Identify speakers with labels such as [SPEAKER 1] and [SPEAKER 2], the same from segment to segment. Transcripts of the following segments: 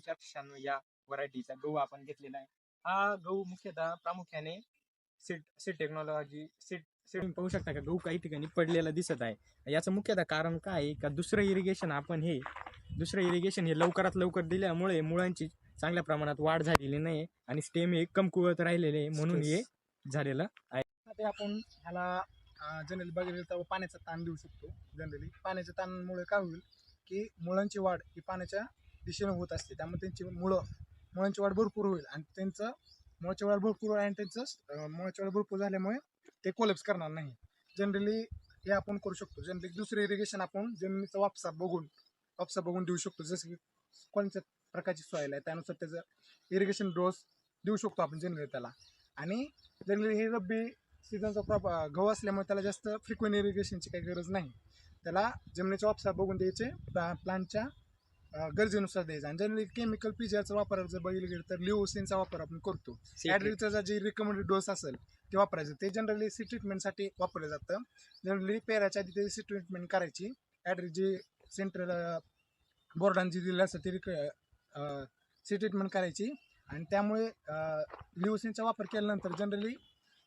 [SPEAKER 1] चारशे शहाण्णव या व्हरायटीचा गहू आपण घेतलेला आहे. हा गहू मुख्यतः प्रामुख्याने seat seat technology seat seat पाहू शकता का? गहू काही ठिकाणी पडलेला दिसत आहे. याचं मुख्यतः कारण काय आहे का? दुसरं इरिगेशन आपण हे दुसरं इरिगेशन हे लवकरात लवकर दिल्यामुळे मुळांची चांगल्या प्रमाणात वाढ झालेली नाही आणि स्टेम हे कमकुवत राहिलेले म्हणून हे झालेलं आहे.
[SPEAKER 2] ते आपण ह्याला जनरली बघितलं तर पाण्याचा ताण देऊ शकतो. जनरली पाण्याच्या ताणामुळे काय होईल? की मुळांची वाढ ही पाण्याच्या दिशेने होत असते. त्यामुळे त्यांची मुळं मुळांची वाढ भरपूर होईल आणि त्यांचं मुळाची वाढ भरपूर होईल आणि त्यांचं मुळाची वाढ भरपूर झाल्यामुळे ते कोलेप्स करणार नाही. जनरली हे आपण करू शकतो. जनरली दुसरं इरिगेशन आपण जमिनीचा वापसा बघून वापसा बघून देऊ शकतो. जसं की कोणत्या प्रकारची सॉईल आहे त्यानुसार त्याचं इरिगेशन डोस देऊ शकतो आपण जनरली त्याला. आणि जनरली हे रब्बी सीझनचा क्रॉप गहू असल्यामुळे त्याला जास्त फ्रिक्वेंट इरिगेशनची काही गरज नाही. त्याला जमिनीचा वापसा बघून द्यायचे प्ला प्लांटच्या गरजेनुसार द्यायचा. आणि जनरली केमिकल पिजाचा वापर जर बघितलं गेलं तर लिओसिनचा वापर आपण करतो. ॲड्रिलचा जे रिकमेंडेड डोस असेल ते वापरायचं. ते जनरली सी ट्रीटमेंटसाठी वापरलं जातं. जनरली पेराच्या आधी त्याची सी ट्रीटमेंट करायची. ॲड्रिल जे सेंट्रल बोर्डाने जी दिलेलं असतं ते रिक सी ट्रीटमेंट करायची. आणि त्यामुळे लिओसिनचा वापर केल्यानंतर जनरली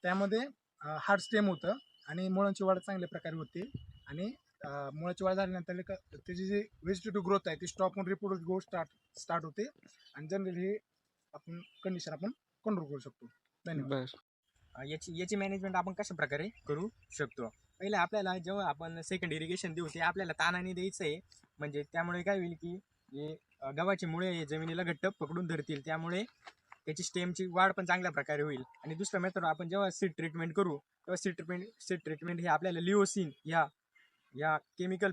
[SPEAKER 2] त्यामध्ये हार्ड स्टेम होतं. आणि मुळांची वाढ चांगल्या प्रकारे होते. आणि मुळाची वाढ झाल्यानंतर त्याची जी व्हेजिटेटिव्ह ग्रोथ आहे ती स्टॉप होऊन रिप्रोडक्ट ग्रोथ स्टार्ट स्टार्ट होते. आणि जनरली हे आपण कंडिशन आपण कंट्रोल करू शकतो. धन्यवाद.
[SPEAKER 1] याची याची मॅनेजमेंट आपण कशा प्रकारे करू शकतो? पहिले आपल्याला जेव्हा आपण सेकंड इरिगेशन देऊ ते आपल्याला तानाने द्यायचं आहे म्हणजे त्यामुळे काय होईल की हे गव्हाची मुळे हे जमिनीला घट्ट पकडून धरतील. त्यामुळे त्याची स्टेमची वाढ पण चांगल्या प्रकारे होईल. आणि दुसरं मेथड आपण जेव्हा सीड ट्रीटमेंट करू तेव्हा सीड ट्रीटमेंट सीड ट्रीटमेंट हे आपल्याला लिओसिन या या केमिकल